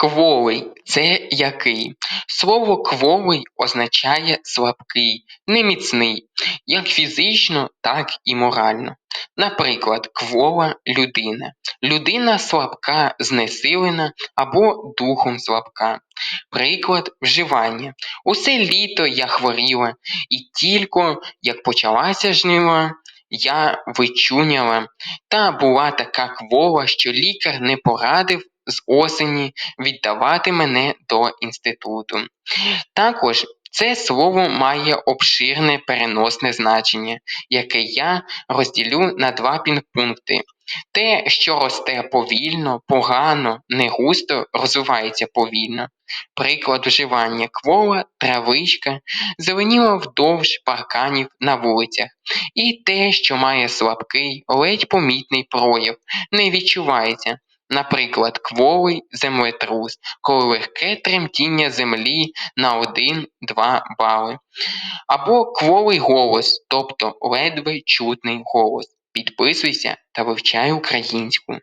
Кволий це який? Слово кволий означає слабкий, неміцний, як фізично, так і морально. Наприклад, квола людина. Людина слабка, знесилена або духом слабка. Приклад вживання. Усе літо я хворіла, і тільки як почалася жнива, я вичуняла, та була така квола, що лікар не порадив з осені віддавати мене до інституту. Також це слово має обширне переносне значення, яке я розділю на два підпункти. Те, що росте повільно, погано, не густо, розвивається повільно. Приклад вживання квола, травичка, зеленіла вдовж парканів на вулицях. І те, що має слабкий, ледь помітний прояв, не відчувається. Наприклад, кволий землетрус, коли легке тремтіння землі на 1-2 бали. Або кволий голос, тобто ледве чутний голос. Підписуйся та вивчай українську.